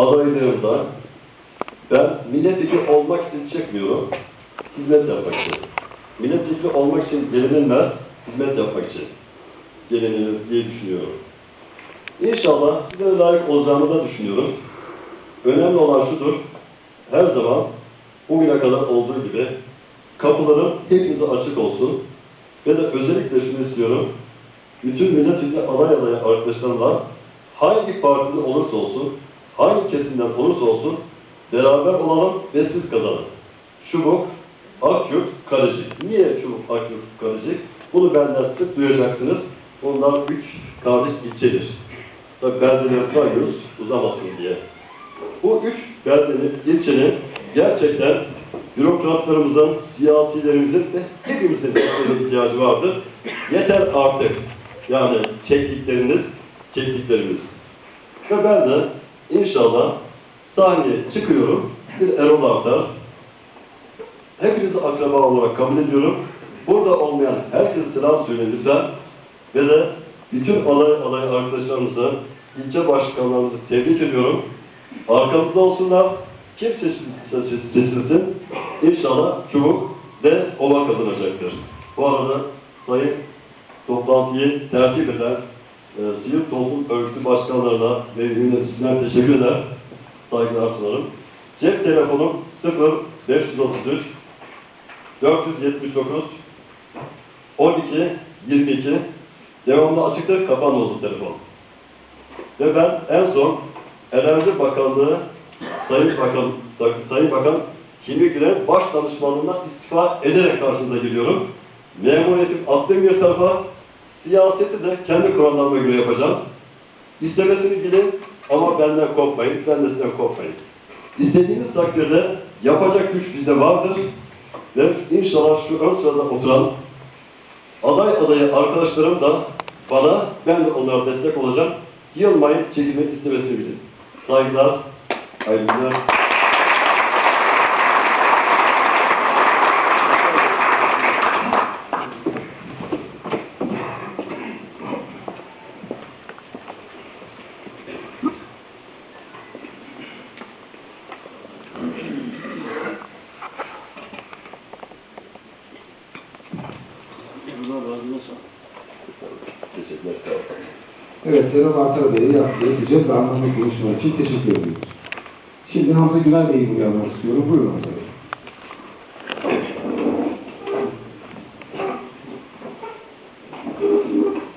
adaylığımda ben milletvekili olmak için çıkmıyorum, hizmet yapmak için. Milletvekili olmak için gelinilmez, hizmet yapmak için gelinilir diye düşünüyorum. İnşallah size layık olacağımı da düşünüyorum. Önemli olan şudur, her zaman bugüne kadar olduğu gibi kapılarım hepinize açık olsun. Ve de özellikle şunu istiyorum, bütün milletvekili aday adayı arkadaşlarımla hangi partide olursa olsun, hangi kesimden olursa olsun beraber olalım ve siz kazanın. Çubuk, Akyurt, Karacık. Niye Çubuk, Akyurt, Karacık? Bunu benden sık duyacaksınız. Onlar üç kardeş ilçedir. Tabi beldeleri sayıyoruz, uzamasın diye. Bu üç beldenin, ilçenin gerçekten bürokratlarımızın, siyasilerimizin ve hepimizin ihtiyacı vardır. Yeter artık. Yani çektikleriniz, çektiklerimiz. Ve ben de inşallah sahneye çıkıyorum. Bir Erol Artar. Hepinizi akraba olarak kabul ediyorum. Burada olmayan herkese selam söyleyin. Ve de bütün aday aday arkadaşlarımızı, ilçe başkanlarımızı tebrik ediyorum. Arkamızda olsunlar. Kim seçilirse seçilsin. İnşallah çubuk ve ova kazanacaktır. Bu arada Sayın toplantıyı tertip eden e, Siirt Toplum Örgütü Başkanlarına ve yöneticilerine teşekkür eder. Saygılar sunarım. Cep telefonum 0 533 479 12 22 devamlı açıktır, kapanmaz telefon. Ve ben en son Enerji Bakanlığı Sayın Bakan, Sayın Bakan Hilmi Güler baş danışmanlığından istifa ederek karşınıza geliyorum. Memuriyetim attığım bir tarafa, siyaseti de kendi kurallarıma göre yapacağım. İstemesini bilin ama benden korkmayın, ben de sizden korkmayın. İstediğiniz takdirde yapacak güç bizde vardır. Ve inşallah şu ön sırada oturan aday adayı arkadaşlarım da bana, ben de onlara destek olacağım. Yılmayın, çekilmek istemesini bilin. Saygılar, hayırlı Evet, Selam Artar Bey'e yaptığı güzel ve anlamlı konuşmalar için teşekkür ediyoruz. Şimdi Hamza Günay Bey'i buraya almak istiyorum. Buyurun Hamza Bey. Thank you.